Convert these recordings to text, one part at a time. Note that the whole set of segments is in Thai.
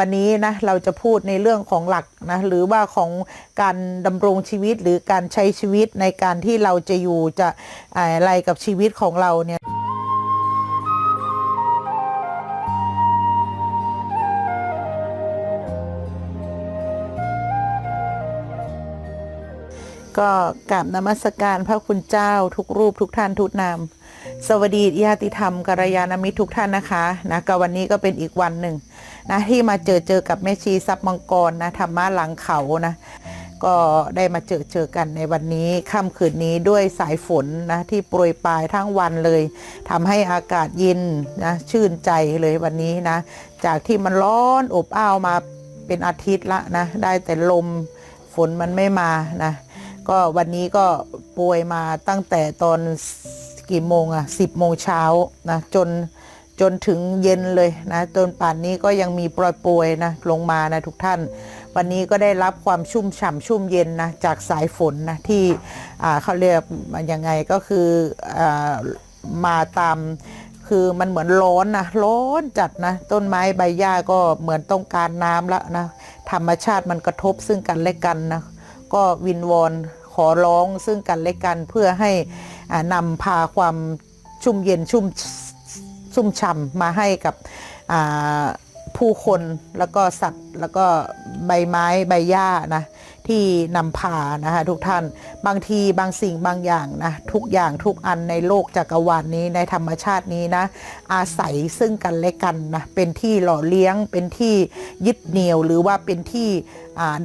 วันนี้นะเราจะพูดในเรื่องของหลักนะหรือว่าของการดำรงชีวิตหรือการใช้ชีวิตในการที่เราจะอยู่จะอะไรกับชีวิตของเราเนี่ยก็กราบนมัสการพระคุณเจ้าทุกรูปทุกท่านทุกนาม สวัสดีญาติธรรมกัลยาณมิตรทุกท่านนะคะนะก็วันนี้ก็เป็นอีกวันหนึ่ง นะที่มาเจอเจอกับแม่ชีทรัพย์มังกรนะธรรมะหลังเขานะก็ได้มาเจอเจอกันในวันนี้ค่ำคืนนี้ด้วยสายฝนนะที่โปรยปลายทั้งวันเลยทำให้อากาศเย็นนะชื่นใจเลยวันนี้นะ จากที่มันร้อนอบอ้าวมาเป็นอาทิตย์ละนะ ได้แต่ลมฝนมันไม่มานะ ก็วันนี้ก็โปรยมาตั้งแต่ตอนกี่โมงอะสิบโมงเช้านะจน จนถึงเย็นเลยนะจนป่านนี้ก็ยังมีโปรยโปรยๆนะลงมานะทุกท่าน วันนี้ก็ได้รับความชุ่มฉ่ำชุ่มเย็นนะจากสายฝนนะที่เขาเรียกมันยังไงก็คืออมาตามคือมันเหมือนร้อนนะร้อนจัดนะ ต้นไม้ใบหญ้าก็เหมือนต้องการน้ำแล้วนะธรรมชาติมันกระทบซึ่งกันและกันนะก็วินวอนขอร้องซึ่งกันและกันเพื่อให้นำพาความชุ่มเย็นชุ่ม ชุ่มฉ่ำมาให้กับผู้คนแล้วก็สัตว์แล้วก็ใบไม้ใบหญ้านะที่นำพานะคะทุกท่านบางทีบางสิ่งบางอย่างนะทุกอย่างทุกอันในโลกจักรวาลนนี้ในธรรมชาตินี้นะอาศัยซึ่งกันและกันนะเป็นที่หล่อเลี้ยงเป็นที่ยึดเหนี่ยวหรือว่าเป็นที่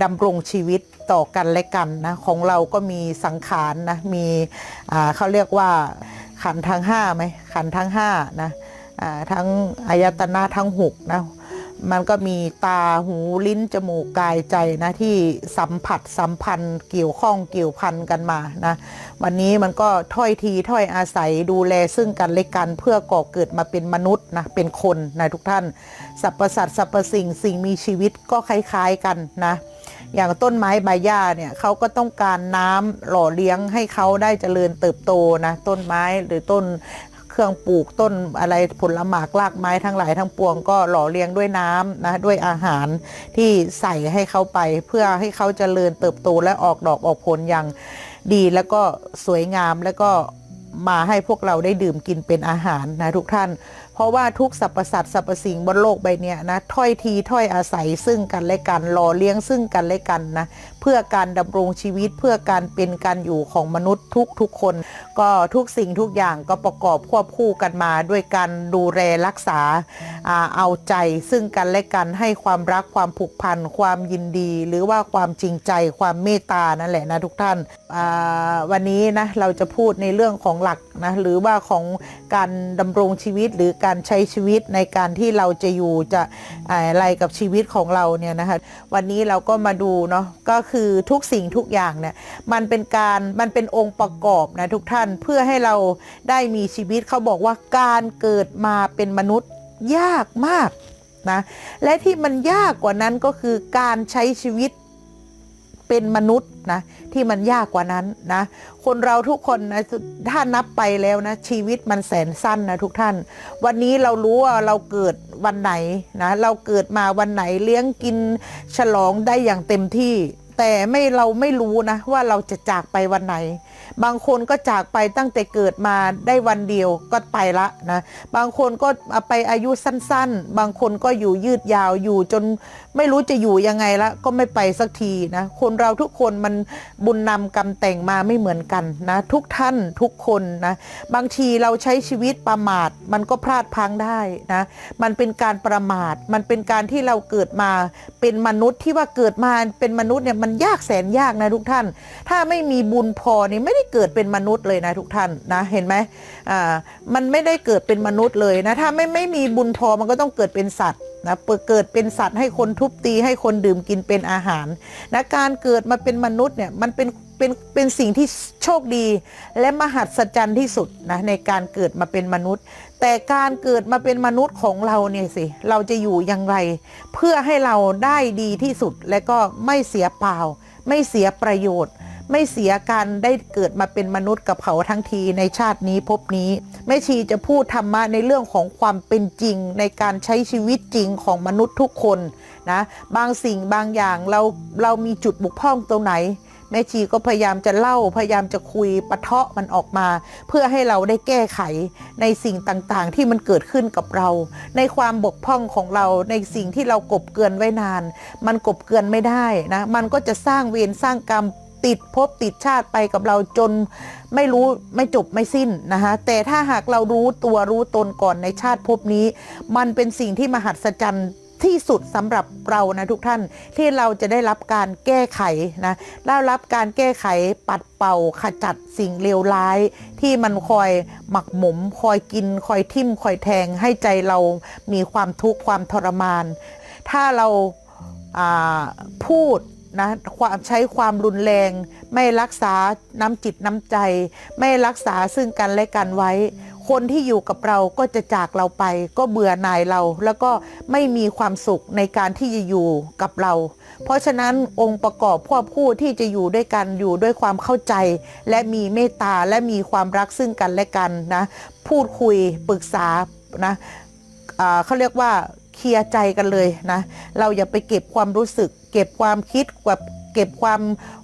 ดำรงชีวิตต่อกันและกันนะของเราก็มีสังขารนะมีเขาเรียกว่าขันทั้งห้าไหมขันทั้งห้านะ ทั้งอายตนะทั้งหกนะมันก็มีตาหูลิ้นจมูกกายใจนะที่สัมผัสสัมพันธ์เกี่ยวข้องเกี่ยวพันกันมานะวันนี้มันก็ถ้อยทีถ้อยอาศัยดูแลซึ่งกันและกันเพื่อก่อเกิดมาเป็นมนุษย์นะเป็นคนนะทุกท่านสรรพสัตว์สรรพสิ่งสิ่งมีชีวิตก็คล้ายๆกันนะอย่างต้นไม้ใบหญ้าเนี่ยเขาก็ต้องการน้ำหล่อเลี้ยงให้เขาได้เจริญเติบโตนะต้นไม้หรือต้น เครื่องปลูกต้นอะไรผลหมากรากไม้ทั้งหลายทั้งปวงก็หล่อเลี้ยงด้วยน้ำนะด้วยอาหารที่ใส่ให้เขาไป เพื่อให้เขาเจริญเติบโตและออกดอกออกผลอย่างดีแล้วก็สวยงามแล้วก็มาให้พวกเราได้ดื่มกินเป็นอาหารนะทุกท่าน เพราะว่าทุกสรรพสัตว์สรรพสิ่งบนโลกใบนี้นะถ้อยทีถ้อยอาศัยซึ่งกันและกันหล่อเลี้ยงซึ่งกันและกันนะ เพื่อการดำรงชีวิตเพื่อการเป็นการอยู่ของมนุษย์ทุกทุกคน ก็ทุกสิ่งทุกอย่างก็ประกอบควบคู่กันมา ด้วยการดูแลรักษาเอาใจ ซึ่งกันและกันให้ความรักความผูกพันความยินดี หรือว่าความจริงใจความเมตตานั่นแหละนะทุกท่านวันนี้นะเราจะพูดในเรื่องของหลักนะหรือว่าของการดำรงชีวิตหรือการใช้ชีวิตในการที่เราจะอยู่จะอะไรกับชีวิตของเราเนี่ยนะคะวันนี้เราก็มาดูเนาะก็คือทุกสิ่งทุกอย่างเนี่ยมันเป็นการมันเป็นองค์ประกอบนะทุกท่านเพื่อให้เราได้มีชีวิตเขาบอกว่าการเกิดมาเป็นมนุษย์ยากมากนะและที่มันยากกว่านั้นก็คือการใช้ชีวิตเป็นมนุษย์นะที่มันยากกว่านั้นนะคนเราทุกคนนะถ้านับไปแล้วนะชีวิตมันแสนสั้นนะทุกท่าน วันนี้เรารู้ว่าเราเกิดวันไหนนะเราเกิดมาวันไหนเลี้ยงกินฉลองได้อย่างเต็มที่ แต่ไม่เราไม่รู้นะ ว่าเราจะจากไปวันไหน บางคนก็จากไปตั้งแต่เกิดมาได้วันเดียวก็ไปละนะ บางคนก็ไปอายุสั้น ๆ บางคนก็อยู่ยืดยาวอยู่จนไม่รู้จะอยู่ยังไงละก็ไม่ไปสักทีนะคนเราทุกคนมันบุญนำกรรมแต่งมาไม่เหมือนกันนะทุกท่านทุกคนนะบางทีเราใช้ชีวิตประมาทมันก็พลาดพังได้นะมันเป็นการประมาทมันเป็นการที่เราเกิดมาเป็นมนุษย์ที่ว่าเกิดมาเป็นมนุษย์เนี่ยมันยากแสนยากนะทุกท่าน ถ้าไม่มีบุญพอนี่ไม่ได้เกิดเป็นมนุษย์เลยนะทุกท่านนะเห็นไหมอ่ามันไม่ได้เกิดเป็นมนุษย์เลยนะถ้าไม่ไม่มีบุญพอมันก็ต้องเกิดเป็นสัตว์ นะเปิดเกิดเป็นสัตว์ให้คนทุบตีให้คนดื่มกินเป็นอาหารนะการเกิดมาเป็นมนุษย์เนี่ยมันเป็นเป็นเป็นสิ่งที่โชคดี และมหัศจรรย์ที่สุดนะในการเกิดมาเป็นมนุษย์ แต่การเกิดมาเป็นมนุษย์ของเราเนี่ยสิเราจะอยู่อย่างไร เพื่อให้เราได้ดีที่สุดและก็ไม่เสียเปล่า ไม่เสียประโยชน์ ไม่เสียการได้เกิดมาเป็นมนุษย์กับเขาทั้งทีในชาตินี้ภพนี้แม่ชีจะพูดธรรมะในเรื่องของความเป็นจริง ในการใช้ชีวิตจริงของมนุษย์ทุกคนนะบางสิ่งบางอย่างเราเรามีจุดบกพร่องตรงไหนแม่ชีก็พยายามจะเล่าพยายามจะคุยปะเทาะมันออกมา เพื่อให้เราได้แก้ไขในสิ่งต่างๆ ที่มันเกิดขึ้นกับเรา ในความบกพร่องของเราในสิ่งที่เรากบเกลือนไว้นาน มันกบเกลือนไม่ได้นะมันก็จะสร้างเวรสร้างกรรม ติดภพติดชาติไปกับเราจนไม่รู้ไม่จบไม่สิ้นนะคะแต่ถ้าหากเรารู้ตัวรู้ตนก่อนในชาติภพนี้ มันเป็นสิ่งที่มหัศจรรย์ที่สุดสำหรับเรานะทุกท่านที่เราจะได้รับการแก้ไขนะได้รับการแก้ไขปัดเป่าขจัดสิ่งเลวร้าย ที่มันคอยหมักหมม คอยกิน คอยทิ่ม คอยแทงให้ใจเรามีความทุกข์ความทรมาน ถ้าเราพูด นะความใช้ความรุนแรง ไม่รักษาน้ำจิตน้ำใจ ไม่รักษาซึ่งกันและกันไว้ คนที่อยู่กับเราก็จะจากเราไป ก็เบื่อหน่ายเรา แล้วก็ไม่มีความสุขในการที่จะอยู่กับเรา เพราะฉะนั้นองค์ประกอบควบคู่ที่จะอยู่ด้วยกันอยู่ด้วยความเข้าใจ และมีเมตตาและมีความรักซึ่งกันและกันนะพูดคุยปรึกษานะเขาเรียกว่า เคลียร์ใจกันเลยนะ เราอย่าไปเก็บความรู้สึก เก็บความคิดแบบเก็บความ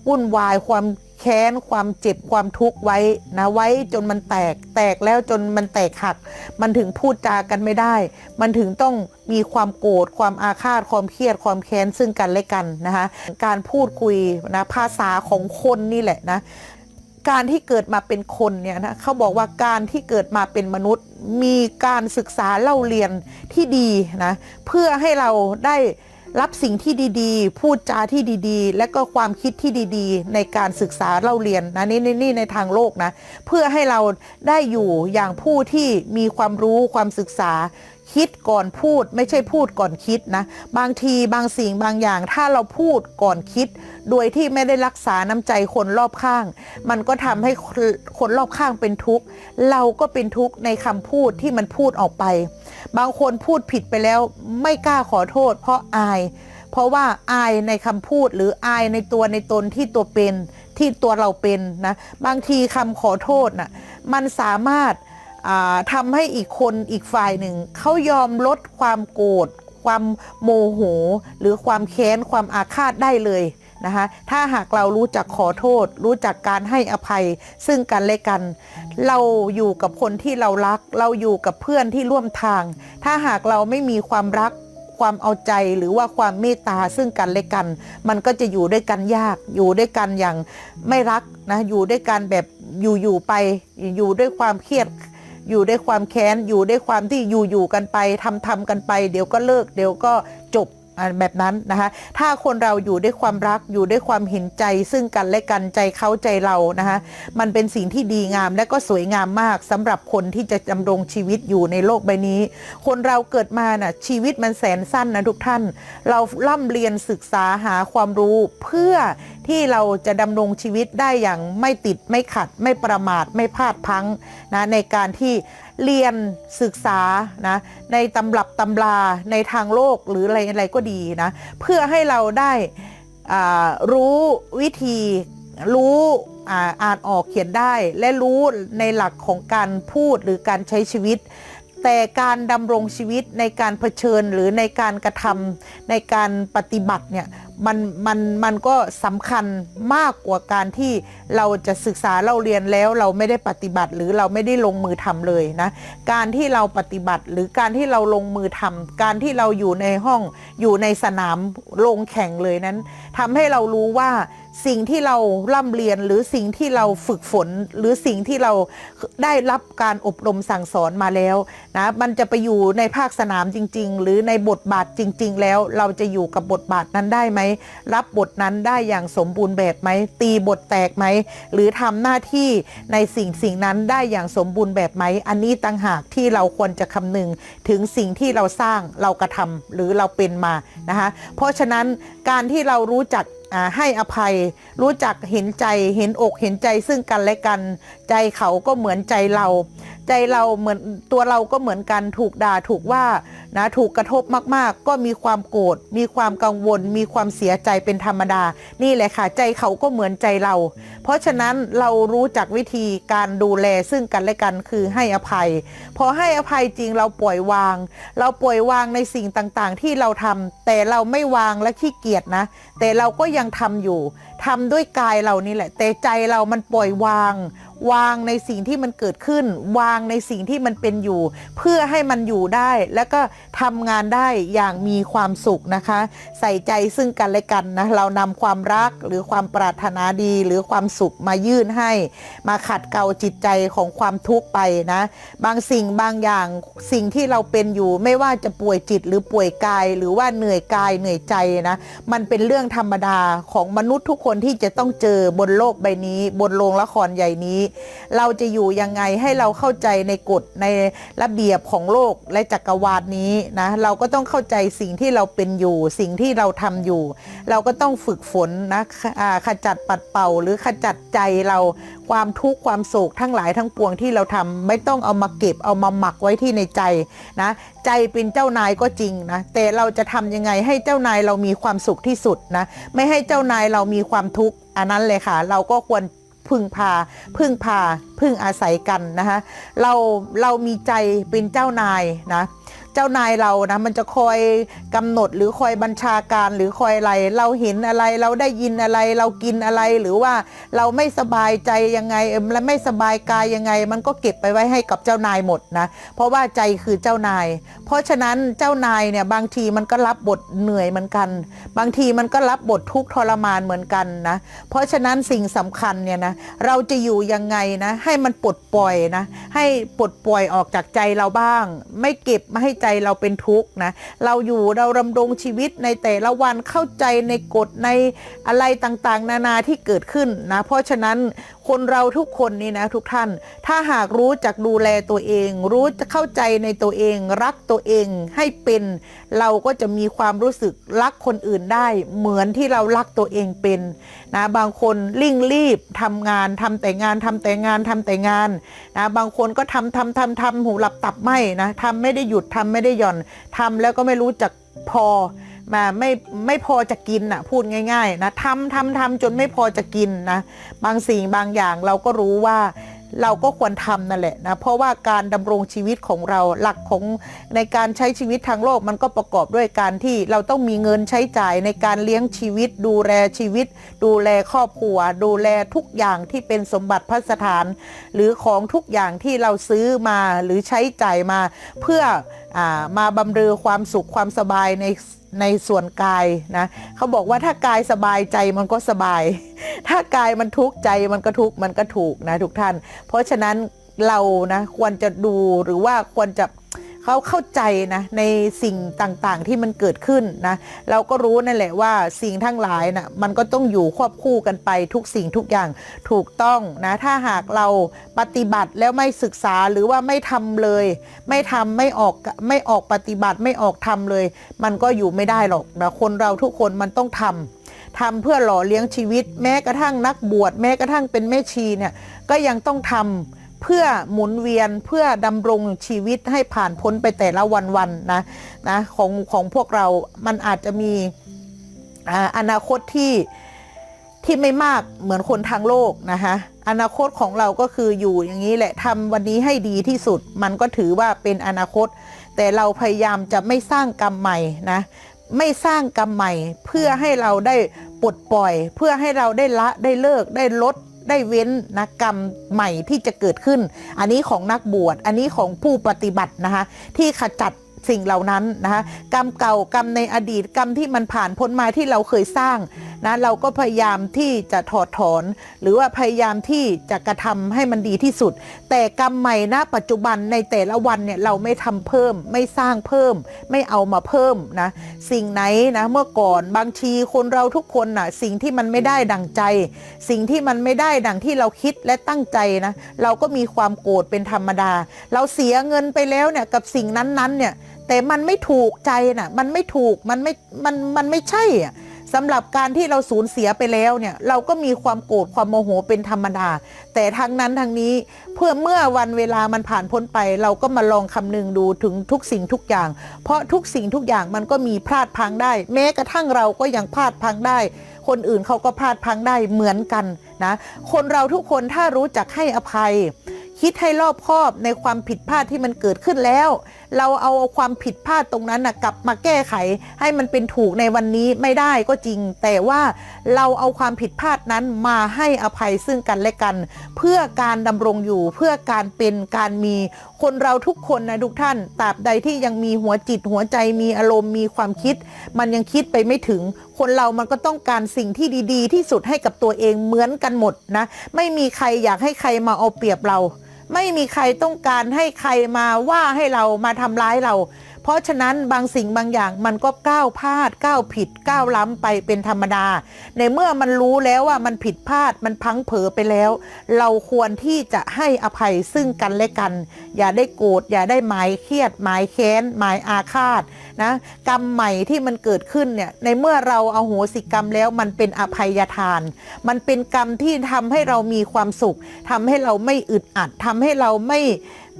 วุ่นวาย ความแค้น ความเจ็บความทุกข์ไว้นะไว้จนมันแตกแตกแล้วจนมันแตกหัก มันถึงพูดจากันไม่ได้ มันถึงต้องมีความโกรธความอาฆาตความเครียดความแค้นซึ่งกันและกันนะคะการพูดคุยนะภาษาของคนนี่แหละนะ การที่เกิดมาเป็นคนเนี่ยนะเขาบอกว่าการที่เกิดมาเป็นมนุษย์ มีการศึกษาเล่าเรียนที่ดีนะเพื่อให้เราได้รับสิ่งที่ดีๆ พูดจาที่ดีๆ และก็ความคิดที่ดีๆ ในการศึกษาเล่าเรียนนะนี่นี่นี่ในทางโลกนะเพื่อให้เราได้อยู่อย่างผู้ที่มีความรู้ความศึกษา คิดก่อนพูดไม่ใช่พูดก่อนคิดนะ บางทีบางสิ่งบางอย่าง ถ้าเราพูดก่อนคิด โดยที่ไม่ได้รักษาน้ำใจคนรอบข้าง มันก็ทำให้คนรอบข้างเป็นทุกข์ เราก็เป็นทุกข์ในคำพูดที่มันพูดออกไป บางคนพูดผิดไปแล้วไม่กล้าขอโทษ เพราะอาย เพราะว่าอายในคำพูดหรืออายในตัวในตนที่ตัวเป็นที่ตัวเราเป็นนะ บางทีคำขอโทษน่ะมันสามารถ ทำให้อีกคนอีกฝ่ายหนึ่งเขายอมลดความโกรธความโมโห หรือความแค้นความอาฆาตได้เลยนะคะถ้าหากเรารู้จักขอโทษ รู้จักการให้อภัย ซึ่งกันและกัน เราอยู่กับคนที่เรารัก เราอยู่กับเพื่อนที่ร่วมทาง ถ้าหากเราไม่มีความรักความเอาใจหรือว่าความเมตตาซึ่งกันและกัน มันก็จะอยู่ด้วยกันยาก อยู่ด้วยกันอย่างไม่รักนะอยู่ด้วยกันแบบอยู่อยู่ไปอยู่ด้วยความเครียด อยู่ด้วยความแค้นอยู่ด้วยความที่อยู่อยู่กันไปทำทำกันไป เดี๋ยวก็เลิก เดี๋ยวก็จบแบบนั้นนะคะถ้าคนเราอยู่ด้วยความรักอยู่ด้วยความเห็นใจ ซึ่งกันและกันใจเขาใจเรานะคะมันเป็นสิ่งที่ดีงามและก็สวยงามมากสำหรับคนที่จะดำรงชีวิตอยู่ในโลกใบนี้ คนเราเกิดมาน่ะชีวิตมันแสนสั้นนะทุกท่าน เราล่ำเรียนศึกษาหาความรู้เพื่อ ที่เราจะดำรงชีวิตได้อย่างไม่ติดไม่ขัด ไม่ประมาทไม่พลาดพังนะในการที่เรียนศึกษานะในตำรับตำราในทางโลกหรืออะไรอะไรก็ดีนะเพื่อให้เราได้รู้วิธีรู้ออ่านออกเขียนได้ และรู้ในหลักของการพูดหรือการใช้ชีวิต แต่การดำรงชีวิตในการเผชิญหรือในการกระทำในการปฏิบัติเนี่ย มันมันมันก็สำคัญมากกว่าการที่เราจะศึกษาเราเรียนแล้วเราไม่ได้ปฏิบัติหรือเราไม่ได้ลงมือทำเลยนะ การที่เราปฏิบัติหรือการที่เราลงมือทำการที่เราอยู่ในห้องอยู่ในสนามลงแข่งเลยนั้นทำให้เรารู้ว่าสิ่งที่เราร่ำเรียนหรือสิ่งที่เราฝึกฝน หรือสิ่งที่เราได้รับการอบรมสั่งสอนมาแล้วนะมันจะไปอยู่ในภาคสนามจริง ๆ หรือในบทบาทจริง ๆ แล้วเราจะอยู่กับบทบาทนั้นได้ไหมรับบทนั้นได้อย่างสมบูรณ์แบบไหมตีบทแตกไหมหรือทำหน้าที่ในสิ่งสิ่งนั้นได้อย่างสมบูรณ์แบบไหมอันนี้ต่างหากที่เราควรจะคำนึงถึงสิ่งที่เราสร้างเรากระทำหรือเราเป็นมานะคะเพราะฉะนั้นการที่เรารู้จักให้อภัยรู้จักเห็นใจเห็นอกเห็นใจซึ่งกันและกัน ใจเขาก็เหมือนใจเรา ใจเราเหมือนตัวเราก็เหมือนกันถูกด่าถูกว่านะถูกกระทบมากๆ ก็มีความโกรธมีความกังวล มีความเสียใจเป็นธรรมดา นี่แหละค่ะ ใจเขาก็เหมือนใจเรา เพราะฉะนั้นเรารู้จักวิธีการดูแลซึ่งกันและกันคือให้อภัย พอให้อภัยจริงเราปล่อยวาง เราปล่อยวางในสิ่งต่างๆ ที่เราทำแต่เราไม่วางและขี้เกียจนะ แต่เราก็ยังทำอยู่ทำด้วยกายเรานี่แหละ แต่ใจเรามันปล่อยวาง วางในสิ่งที่มันเกิดขึ้น วางในสิ่งที่มันเป็นอยู่ เพื่อให้มันอยู่ได้ แล้วก็ทำงานได้อย่างมีความสุขนะคะ ใส่ใจซึ่งกันและกันนะเรานำความรักหรือความปรารถนาดีหรือความสุขมายื่นให้ มาขัดเกลาจิตใจของความทุกข์ไปนะ บางสิ่งบางอย่างสิ่งที่เราเป็นอยู่ไม่ว่าจะป่วยจิตหรือป่วยกาย หรือว่าเหนื่อยกายเหนื่อยใจนะมันเป็นเรื่องธรรมดาของมนุษย์ทุกคนที่จะต้องเจอบนโลกใบนี้ บนโรงละครใหญ่นี้เราจะอยู่ยังไงให้เราเข้าใจในกฎในระเบียบของโลกและจักรวาลนี้นะเราก็ต้องเข้าใจสิ่งที่เราเป็นอยู่ สิ่งที่เราทำอยู่ เราก็ต้องฝึกฝนนะขจัดปัดเป่า หรือขจัดใจเราความทุกข์ความโศกทั้งหลายทั้งปวงที่เราทำไม่ต้องเอามาเก็บเอามาหมักไว้ที่ในใจนะใจเป็นเจ้านายก็จริงนะแต่เราจะทำยังไงให้เจ้านายเรามีความสุขที่สุดนะไม่ให้เจ้านายเรามีความทุกข์อันนั้นเลยค่ะ เราก็ควร พึ่งพา พึ่งพา พึ่งอาศัยกันนะคะเราเรามีใจเป็นเจ้านายนะ จ้านายเรานะมันจะคอยกำหนดหรือคอยบัญชาการหรือคอยอะไร เราเห็นอะไรเราได้ยินอะไร เรากินอะไรหรือว่าเราไม่สบายใจยังไงเอิ่มและไม่สบายกายยังไง มันก็เก็บไปไว้ให้กับเจ้านายหมดนะเพราะว่าใจคือเจ้านาย เพราะฉะนั้นเจ้านายเนี่ยบางทีมันก็รับบทเหนื่อยเหมือนกัน บางทีมันก็รับบททุกข์ทรมานเหมือนกันนะเพราะฉะนั้นสิ่งสำคัญเนี่ยนะเราจะอยู่ยังไงนะให้มันปลดปล่อยนะให้ปลดปล่อยออกจากใจเราบ้าง ไม่เก็บมาให้ใจเราเป็นทุกข์นะ เราอยู่เราดำรงชีวิตในแต่ละวันเข้าใจในกฎในอะไรต่างๆ นานาที่เกิดขึ้นนะ เพราะฉะนั้นคนเราทุกคนนี่นะทุกท่าน ถ้าหากรู้จักดูแลตัวเอง รู้จะเข้าใจในตัวเอง รักตัวเองให้เป็น เราก็จะมีความรู้สึกรักคนอื่นได้ เหมือนที่เรารักตัวเองเป็นนะบางคนริ่งรีบทำงานทำแต่งานทำแต่งานทำแต่งานนะบางคนก็ทำทำทำทำหูหลับตับไหมนะทำไม่ได้หยุดทำไม่ได้หย่อนทำแล้วก็ไม่รู้จักพอมาไม่ไม่พอจะกินน่ะพูดง่าย ๆ นะทำทำทำจนไม่พอจะกินนะบางสิ่งบางอย่างเราก็รู้ว่าเราก็ควรทำนั่นแหละนะเพราะว่าการดำรงชีวิตของเราหลักของในการใช้ชีวิตทางโลกมันก็ประกอบด้วยการที่เราต้องมีเงินใช้จ่ายในการเลี้ยงชีวิต ดูแลชีวิต ดูแลครอบครัว ดูแลทุกอย่างที่เป็นสมบัติพัสถาน หรือของทุกอย่างที่เราซื้อมาหรือใช้จ่ายมาเพื่อ มาบำเรอความสุขความสบายในในส่วนกายนะเขาบอกว่าถ้ากายสบายใจมันก็สบาย ถ้ากายมันทุกข์ใจมันก็ทุกข์มันก็ถูกนะทุกท่าน เพราะฉะนั้นเรานะควรจะดูหรือว่าควรจะ เขาเข้าใจนะในสิ่งต่างๆที่มันเกิดขึ้นนะเราก็รู้นั่นแหละว่าสิ่งทั้งหลายนะมันก็ต้องอยู่ควบคู่กันไปทุกสิ่งทุกอย่างถูกต้องนะถ้าหากเราปฏิบัติแล้วไม่ศึกษาหรือว่าไม่ทำเลย ไม่ทำไม่ออกไม่ออกปฏิบัติไม่ออกทำเลย มันก็อยู่ไม่ได้หรอกนะคนเราทุกคนมันต้องทำทำเพื่อหล่อเลี้ยงชีวิต แม้กระทั่งนักบวชแม้กระทั่งเป็นแม่ชีเนี่ยก็ยังต้องทำ เพื่อหมุนเวียนเพื่อดำรงชีวิตให้ผ่านพ้นไปแต่ละวันๆนะนะของของพวกเรา มันอาจจะมีอ่าอนาคตที่ที่ไม่มากเหมือนคนทางโลกนะคะอนาคตของเราก็คืออยู่อย่างนี้แหละทำวันนี้ให้ดีที่สุด มันก็ถือว่าเป็นอนาคต แต่เราพยายามจะไม่สร้างกรรมใหม่นะไม่สร้างกรรมใหม่เพื่อให้เราได้ปลดปล่อย เพื่อให้เราได้ละได้เลิกได้ลด ได้เว้นนะกรรมใหม่ที่จะเกิดขึ้น อันนี้ของนักบวช อันนี้ของผู้ปฏิบัตินะคะ ที่ขจัดสิ่งเหล่านั้นนะคะกรรมเก่ากรรมในอดีตกรรมที่มันผ่านพ้นมาที่เราเคยสร้างนะเราก็พยายามที่จะถอดถอน หรือว่าพยายามที่จะกระทำให้มันดีที่สุด แต่กรรมใหม่ณปัจจุบันในแต่ละวันเนี่ยเราไม่ทำเพิ่ม ไม่สร้างเพิ่ม ไม่เอามาเพิ่มนะสิ่งไหนนะเมื่อก่อนบางทีคนเราทุกคนน่ะสิ่งที่มันไม่ได้ดังใจ สิ่งที่มันไม่ได้ดังที่เราคิดและตั้งใจนะเราก็มีความโกรธเป็นธรรมดา เราเสียเงินไปแล้วเนี่ยกับสิ่งนั้นๆเนี่ยแต่มันไม่ถูกใจน่ะมันไม่ถูกมันไม่มันมันไม่ใช่อะ สำหรับการที่เราสูญเสียไปแล้วเนี่ยเราก็มีความโกรธความโมโหเป็นธรรมดา แต่ทางนั้นทางนี้เพื่อเมื่อวันเวลามันผ่านพ้นไป เราก็มาลองคำนึงดูถึงทุกสิ่งทุกอย่าง เพราะทุกสิ่งทุกอย่างมันก็มีพลาดพังได้ แม้กระทั่งเราก็ยังพลาดพังได้ คนอื่นเขาก็พลาดพังได้เหมือนกันนะคนเราทุกคนถ้ารู้จักให้อภัย คิดให้รอบคอบในความผิดพลาดที่มันเกิดขึ้นแล้วเราเอาความผิดพลาดตรงนั้นนะกลับมาแก้ไข ให้มันเป็นถูกในวันนี้ไม่ได้ก็จริง แต่ว่าเราเอาความผิดพลาดนั้นมาให้อภัยซึ่งกันและกัน เพื่อการดำรงอยู่เพื่อการเป็นการมีคนเราทุกคนนะทุกท่านตราบใดที่ยังมีหัวจิตหัวใจมีอารมณ์มีความคิด มันยังคิดไปไม่ถึง คนเรามันก็ต้องการสิ่งที่ดี ๆ ที่สุดให้กับตัวเองเหมือนกันหมดนะ ไม่มีใครอยากให้ใครมาเอาเปรียบเรา ไม่มีใครต้องการให้ใครมาว่าให้เรามาทำร้ายเรา เพราะฉะนั้นบางสิ่งบางอย่างมันก็ก้าวพลาดก้าวผิดก้าวล้ำไปเป็นธรรมดา ในเมื่อมันรู้แล้วว่ามันผิดพลาดมันพังเผลอไปแล้ว เราควรที่จะให้อภัยซึ่งกันและกัน อย่าได้โกรธอย่าได้หมายเครียดหมายแค้นหมายอาฆาตนะกรรมใหม่ที่มันเกิดขึ้นเนี่ยในเมื่อเราเอาโหสิกรรมแล้วมันเป็นอภัยทาน มันเป็นกรรมที่ทำให้เรามีความสุขทำให้เราไม่อึดอัดทำให้เราไม่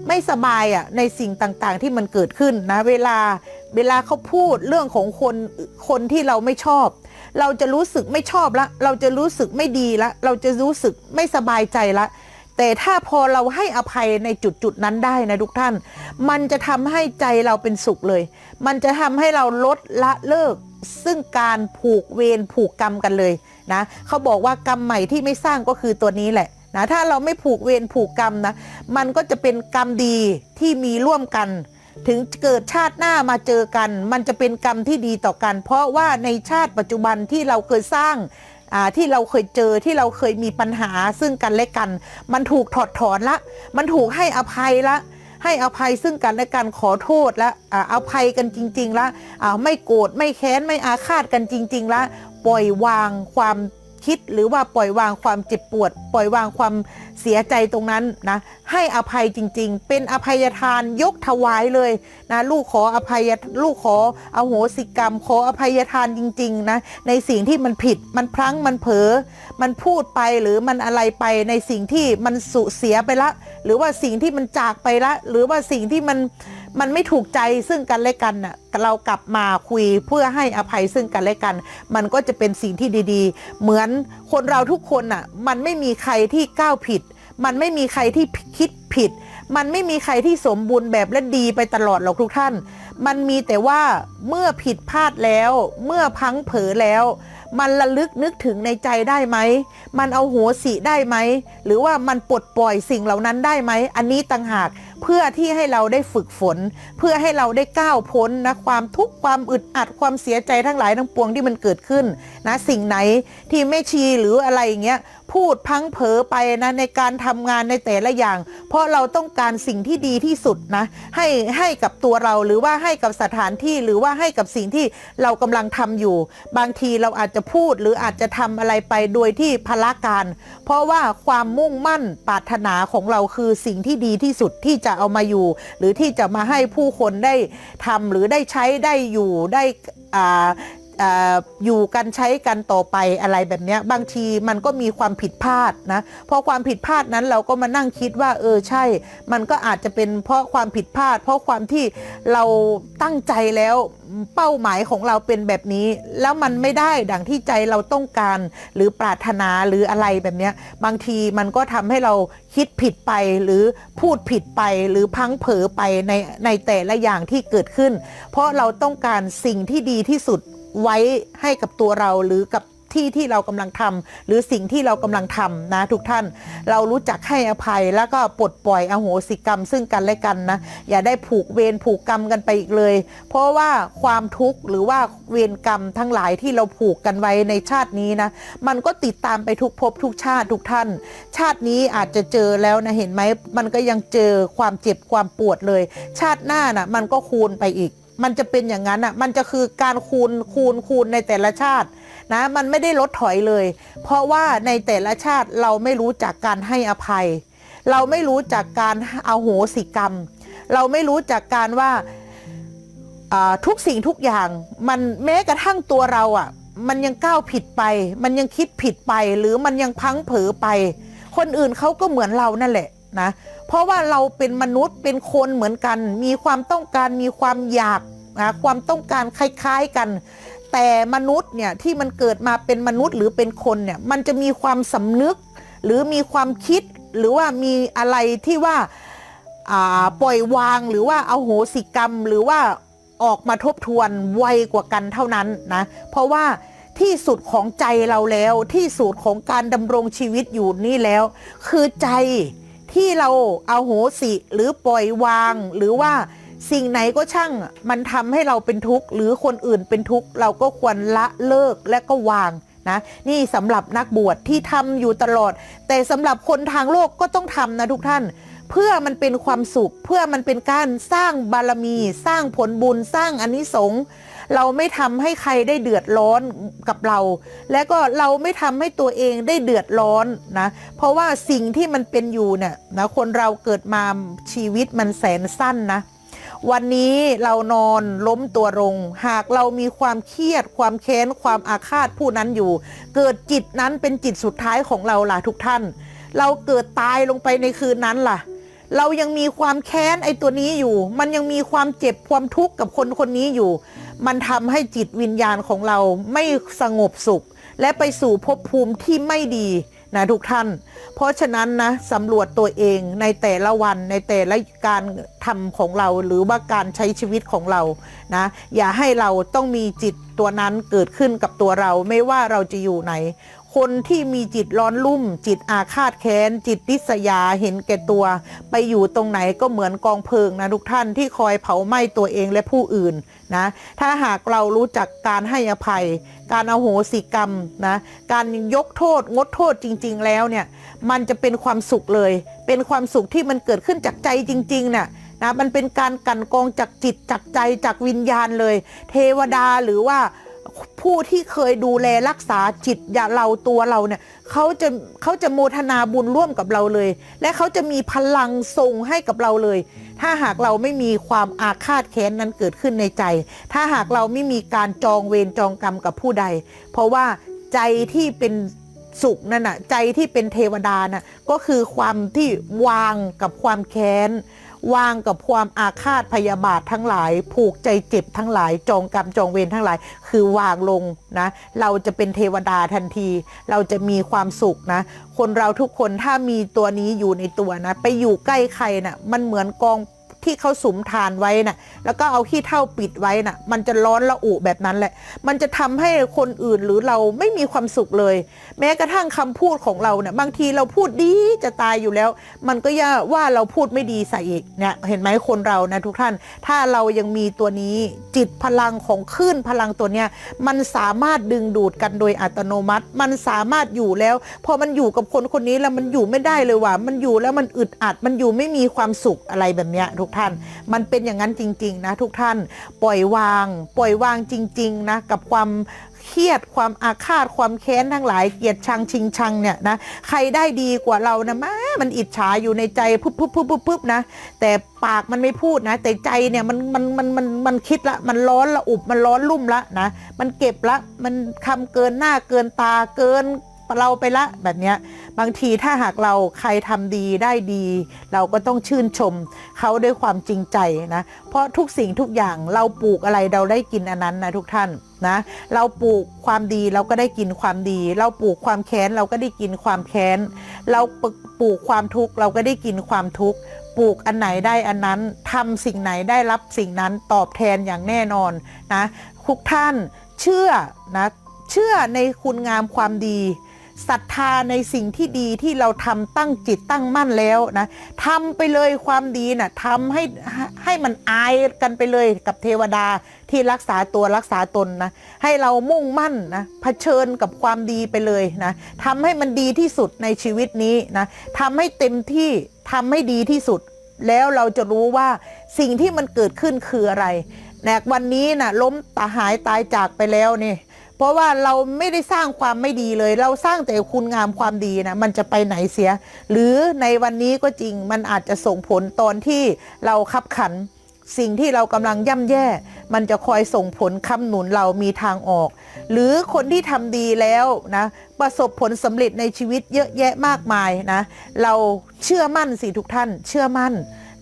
ไม่สบายอะในสิ่งต่างๆที่มันเกิดขึ้นนะเวลาเวลาเขาพูดเรื่องของคนคนที่เราไม่ชอบ เราจะรู้สึกไม่ชอบละ เราจะรู้สึกไม่ดีละ เราจะรู้สึกไม่สบายใจละ แต่ถ้าพอเราให้อภัยในจุดจุดๆนั้นได้นะทุกท่าน มันจะทำให้ใจเราเป็นสุขเลย มันจะทำให้เราลดละเลิกซึ่งการผูกเวรผูกกรรมกันเลยนะเขาบอกว่ากรรมใหม่ที่ไม่สร้างก็คือตัวนี้แหละ นะถ้าเราไม่ผูกเวรผูกกรรมนะมันก็จะเป็นกรรมดีที่มีร่วมกัน ถึงเกิดชาติหน้ามาเจอกัน มันจะเป็นกรรมที่ดีต่อกัน เพราะว่าในชาติปัจจุบันที่เราเคยสร้างที่เราเคยเจอที่เราเคยมีปัญหาซึ่งกันและกัน มันถูกถอดถอนละ มันถูกให้อภัยละให้อภัยซึ่งกันและกันขอโทษและอ่าอภัยกันจริง ๆ ละไม่โกรธไม่แค้นไม่อาฆาตกันจริง ๆ ละ ปล่อยวางความ คิดหรือว่าปล่อยวางความเจ็บปวด ปล่อยวางความเสียใจตรงนั้นนะให้อภัยจริง ๆ เป็นอภัยทานยกถวายเลยนะลูกขออภัยลูกขออโหสิกรรม ขออภัยทานจริงๆนะในสิ่งที่มันผิดมันพลั้งมันเผลอมันพูดไปหรือมันอะไรไปในสิ่งที่มันสูญเสียไปละ หรือว่าสิ่งที่มันจากไปละ หรือว่าสิ่งที่มัน มันไม่ถูกใจซึ่งกันและกันน่ะเรากลับมาคุยเพื่อให้อภัยซึ่งกันและกัน มันก็จะเป็นสิ่งที่ดี ๆ เหมือนคนเราทุกคนน่ะมันไม่มีใครที่ก้าวผิด มันไม่มีใครที่คิดผิด มันไม่มีใครที่สมบูรณ์แบบและดีไปตลอดหรอกทุกท่าน มันมีแต่ว่าเมื่อผิดพลาดแล้ว เมื่อพังเผลอแล้วมันระลึกนึกถึงในใจได้ไหม มันเอาหัวสีได้ไหม หรือว่ามันปลดปล่อยสิ่งเหล่านั้นได้ไหม อันนี้ต่างหาก เพื่อที่ให้เราได้ฝึกฝน เพื่อให้เราได้ก้าวพ้นนะความทุกข์ความอึดอัดความเสียใจทั้งหลายทั้งปวงที่มันเกิดขึ้นนะสิ่งไหนที่ไม่ชีหรืออะไรอย่างเงี้ย พูดพังเผอไปนะในการทำงานในแต่ละอย่าง เพราะเราต้องการสิ่งที่ดีที่สุดนะให้ให้กับตัวเราหรือว่าให้กับสถานที่หรือว่าให้กับสิ่งที่เรากำลังทำอยู่ บางทีเราอาจจะพูดหรืออาจจะทำอะไรไปโดยที่พละการ เพราะว่าความมุ่งมั่นปรารถนาของเราคือสิ่งที่ดีที่สุดที่จะเอามาอยู่ หรือที่จะมาให้ผู้คนได้ทำหรือได้ใช้ได้อยู่ได้ อยู่กันใช้กันต่อไปอะไรแบบนี้บางทีมันก็มีความผิดพลาดนะพราะความผิดพลาดนั้นเราก็มานั่งคิดว่า เออใช่ มันก็อาจจะเป็นเพราะความผิดพลาด เพราะความที่เราตั้งใจแล้วเป้าหมายของเราเป็นแบบนี้ แล้วมันไม่ได้ดังที่ใจเราต้องการหรือปรารถนาหรืออะไรแบบนี้บางทีมันก็ทำให้เราคิดผิดไปหรือพูดผิดไปหรือพังเผลอไปในในแต่ละอย่างที่เกิดขึ้น เพราะเราต้องการสิ่งที่ดีที่สุด ไว้ให้กับตัวเราหรือกับที่ที่เรากำลังทำหรือสิ่งที่เรากำลังทำนะทุกท่านเรารู้จักให้อภัยแล้วก็ปลดปล่อยอโหสิกรรม ซึ่งกันและกันนะอย่าได้ผูกเวรผูกกรรมกันไปอีกเลย เพราะว่าความทุกข์หรือว่าเวรกรรมทั้งหลายที่เราผูกกันไว้ในชาตินี้นะมันก็ติดตามไปทุกภพทุกชาติทุกท่าน ชาตินี้อาจจะเจอแล้วนะเห็นไหมมันก็ยังเจอความเจ็บความปวดเลย ชาติหน้าน่ะมันก็คูณไปอีก มันจะเป็นอย่างนั้นอะมันจะคือการคูณคูณคูณในแต่ละชาตินะมันไม่ได้ลดถอยเลย เพราะว่าในแต่ละชาติเราไม่รู้จักการให้อภัย เราไม่รู้จักการเอาโหสิกรรม เราไม่รู้จักการว่าทุกสิ่งทุกอย่างมันแม้กระทั่งตัวเราอะมันยังก้าวผิดไป มันยังคิดผิดไป หรือมันยังพังเผลอไป คนอื่นเขาก็เหมือนเรานั่นแหละ นะเพราะว่าเราเป็นมนุษย์เป็นคนเหมือนกัน มีความต้องการมีความอยากนะความต้องการคล้าย ๆกัน แต่มนุษย์เนี่ยที่มันเกิดมาเป็นมนุษย์หรือเป็นคนเนี่ยมันจะมีความสำนึก หรือมีความคิดหรือว่ามีอะไรที่ว่าาปล่อยวางหรือว่าเอาโหสิกรรมหรือว่าออกมาทบทวนไวกว่ากันเท่านั้นนะเพราะว่าที่สุดของใจเราแล้วที่สุดของการดำรงชีวิตอยู่นี่แล้ว คือใจ ที่เราเอาโหสิหรือปล่อยวาง หรือว่าสิ่งไหนก็ช่างมันทำให้เราเป็นทุกข์ หรือคนอื่นเป็นทุกข์เราก็ควรละเลิกและก็วางนะนี่สำหรับนักบวชที่ทำอยู่ตลอด แต่สำหรับคนทางโลกก็ต้องทำนะทุกท่าน เพื่อมันเป็นความสุข เพื่อมันเป็นการสร้างบารมี สร้างผลบุญสร้างอานิสงส์ เราไม่ทำให้ใครได้เดือดร้อนกับเรา และก็เราไม่ทำให้ตัวเองได้เดือดร้อนนะเพราะว่าสิ่งที่มันเป็นอยู่เนี่ยนะคนเราเกิดมาชีวิตมันแสนสั้นนะวันนี้เรานอนล้มตัวลง หากเรามีความเครียด ความแค้น ความอาฆาตผู้นั้นอยู่ เกิดจิตนั้นเป็นจิตสุดท้ายของเราล่ะทุกท่าน เราเกิดตายลงไปในคืนนั้นล่ะ เรายังมีความแค้นไอ้ตัวนี้อยู่ มันยังมีความเจ็บความทุกข์กับคนคนนี้อยู่ มันทำให้จิตวิญญาณของเราไม่สงบสุข และไปสู่ภพภูมิที่ไม่ดีนะทุกท่าน เพราะฉะนั้นนะสำรวจตัวเองในแต่ละวันในแต่ละการทำของเราหรือว่าการใช้ชีวิตของเรานะอย่าให้เราต้องมีจิตตัวนั้นเกิดขึ้นกับตัวเราไม่ว่าเราจะอยู่ไหน คนที่มีจิตร้อนรุ่ม จิตอาฆาตแค้น จิตริษยาเห็นแก่ตัว ไปอยู่ตรงไหนก็เหมือนกองเพลิงนะทุกท่านที่คอยเผาไหม้ตัวเองและผู้อื่นนะถ้าหากเรารู้จักการให้อภัย การอโหสิกรรมนะการยกโทษงดโทษจริง ๆ แล้วเนี่ยมันจะเป็นความสุขเลย เป็นความสุขที่มันเกิดขึ้นจากใจจริงๆเนี่ยนะมันเป็นการกันกองจากจิตจากใจจากวิญญาณเลย เทวดาหรือว่า ผู้ที่เคยดูแลรักษาจิตอย่าเราตัวเราเนี่ยเขาจะเขาจะโมทนาบุญร่วมกับเราเลย และเขาจะมีพลังส่งให้กับเราเลย ถ้าหากเราไม่มีความอาฆาตแค้นนั้นเกิดขึ้นในใจ ถ้าหากเราไม่มีการจองเวรจองกรรมกับผู้ใด เพราะว่าใจที่เป็นสุขนั่นน่ะใจที่เป็นเทวดาน่ะก็คือความที่วางกับความแค้น วางกับความอาฆาตพยาบาททั้งหลาย ผูกใจเจ็บทั้งหลาย จองกรรมจองเวรทั้งหลาย คือวางลงนะ เราจะเป็นเทวดาทันที เราจะมีความสุขนะ คนเราทุกคนถ้ามีตัวนี้อยู่ในตัวนะ ไปอยู่ใกล้ใครนะ่ะมันเหมือนกอง ที่เขาสุมทานไว้น่ะแล้วก็เอาขี้เท่าปิดไว้น่ะ มันจะร้อนระอุแบบนั้นแหละ มันจะทำให้คนอื่นหรือเราไม่มีความสุขเลย แม้กระทั่งคำพูดของเราเนี่ยบางทีเราพูดดีจะตายอยู่แล้ว มันก็ย่าว่าเราพูดไม่ดีใส่อีกเนี่ยเห็นไหมคนเรานะทุกท่าน ถ้าเรายังมีตัวนี้จิตพลังของคลื่นพลังตัวเนี้ยมันสามารถดึงดูดกันโดยอัตโนมัติ มันสามารถอยู่แล้ว พอมันอยู่กับคนคนนี้แล้วมันอยู่ไม่ได้เลยว่ะมันอยู่แล้วมันอึดอัดมันอยู่ไม่มีความสุขอะไรแบบเนี้ยทุกท่าน มันเป็นอย่างนั้นจริง ๆ นะ ทุกท่าน ปล่อยวาง ปล่อยวางจริง ๆ นะ กับความเครียดความอาฆาตความแค้นทั้งหลายเกลียดชังชิงชังเนี่ยนะใครได้ดีกว่าเรานะแม่มันอิจฉาอยู่ในใจปุ๊บปุ๊บปุ๊บปุ๊บปุ๊บนะแต่ปากมันไม่พูดนะ แต่ใจเนี่ยมันมันมันมันมันคิดละมันร้อนละอุบมันร้อนลุ่มละนะมันเก็บละมันคำเกินหน้าเกินตาเกิน เราไปละแบบเนี้ยบางทีถ้าหากเราใครทำดีได้ดี เราก็ต้องชื่นชมเขาด้วยความจริงใจนะ เพราะทุกสิ่งทุกอย่างเราปลูกอะไรเราได้กินอันนั้นนะทุกท่านนะเราปลูกความดีเราก็ได้กินความดี เราปลูกความแค้นเราก็ได้กินความแค้น เราปลูกความทุกข์เราก็ได้กินความทุกข์ปลูกอันไหนได้อันนั้นทำสิ่งไหนได้รับสิ่งนั้นตอบแทนอย่างแน่นอนนะทุกท่านเชื่อนะเชื่อในคุณงามความดี ศรัทธาในสิ่งที่ดีที่เราทำตั้งจิตตั้งมั่นแล้วนะทำไปเลยความดีนะ่ะทำให้ให้มันอายกันไปเลยกับเทวดาที่รักษาตัวรักษาตนนะให้เรามุ่งมั่นนะเผชิญกับความดีไปเลยนะทำให้มันดีที่สุดในชีวิตนี้นะทำให้เต็มที่ทำให้ดีที่สุด แล้วเราจะรู้ว่าสิ่งที่มันเกิดขึ้นคืออะไรแนกวันนี้นะ่ะล้มตาหายตายจากไปแล้วนี่ เพราะว่าเราไม่ได้สร้างความไม่ดีเลย เราสร้างแต่คุณงามความดีนะมันจะไปไหนเสีย หรือในวันนี้ก็จริงมันอาจจะส่งผลตอนที่เราขับขัน สิ่งที่เรากำลังย่ำแย่ มันจะคอยส่งผลค้ำหนุนเรามีทางออก หรือคนที่ทำดีแล้วนะประสบผลสำเร็จในชีวิตเยอะแยะมากมายนะ เราเชื่อมั่นสิทุกท่าน เชื่อมั่น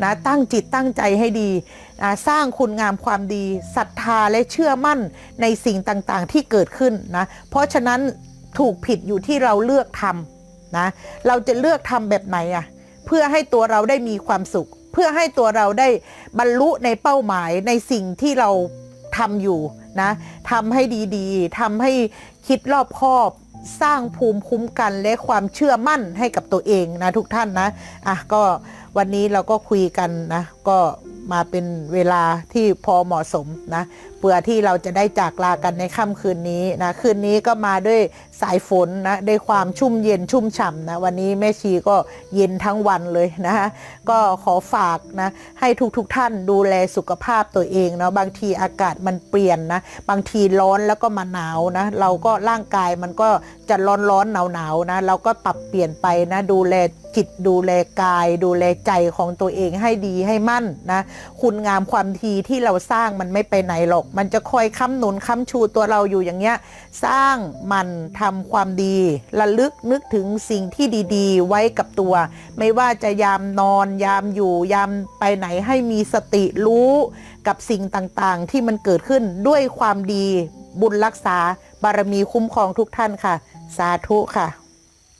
นะตั้งจิตตั้งใจให้ดีนะสร้างคุณงามความดีศรัทธาและเชื่อมั่นในสิ่งต่างๆที่เกิดขึ้นนะเพราะฉะนั้นถูกผิดอยู่ที่เราเลือกทำนะเราจะเลือกทำแบบไหนอะเพื่อให้ตัวเราได้มีความสุข เพื่อให้ตัวเราได้บรรลุในเป้าหมายในสิ่งที่เราทำอยู่นะทำให้ดีๆทำให้คิดรอบคอบสร้างภูมิคุ้มกันและความเชื่อมั่นให้กับตัวเองนะทุกท่านนะอะก็ วันนี้เราก็คุยกันนะ ก็มาเป็นเวลาที่พอเหมาะสมนะ เพื่อที่เราจะได้จากลากันในค่ำคืนนี้นะคืนนี้ก็มาด้วยสายฝนนะด้วยความชุ่มเย็นชุ่มฉ่ำนะวันนี้แม่ชีก็เย็นทั้งวันเลยนะคะก็ขอฝากนะให้ทุกๆทท่านดูแลสุขภาพตัวเองเนาะบางทีอากาศมันเปลี่ยนนะบางทีร้อนแล้วก็มาหนาวนะเราก็ร่างกายมันก็จะร้อนร้อนหนาวหนาวนะเราก็ปรับเปลี่ยนไปนะดูแลจิตดูแลกาย ดูแลใจของตัวเองให้ดีให้มั่นนะคุณงามความดีที่เราสร้างมันไม่ไปไหนหรอกมันจะคอยค้ำหนุนค้ำชูตัวเราอยู่อย่างเงี้ย สร้างมันทำความดีระลึกนึกถึงสิ่งที่ดีๆ ไว้กับตัว ไม่ว่าจะยามนอน ยามอยู่ ยามไปไหนให้มีสติรู้กับสิ่งต่างๆ ที่มันเกิดขึ้นด้วยความดี บุญรักษาบารมีคุ้มครองทุกท่านค่ะ สาธุค่ะ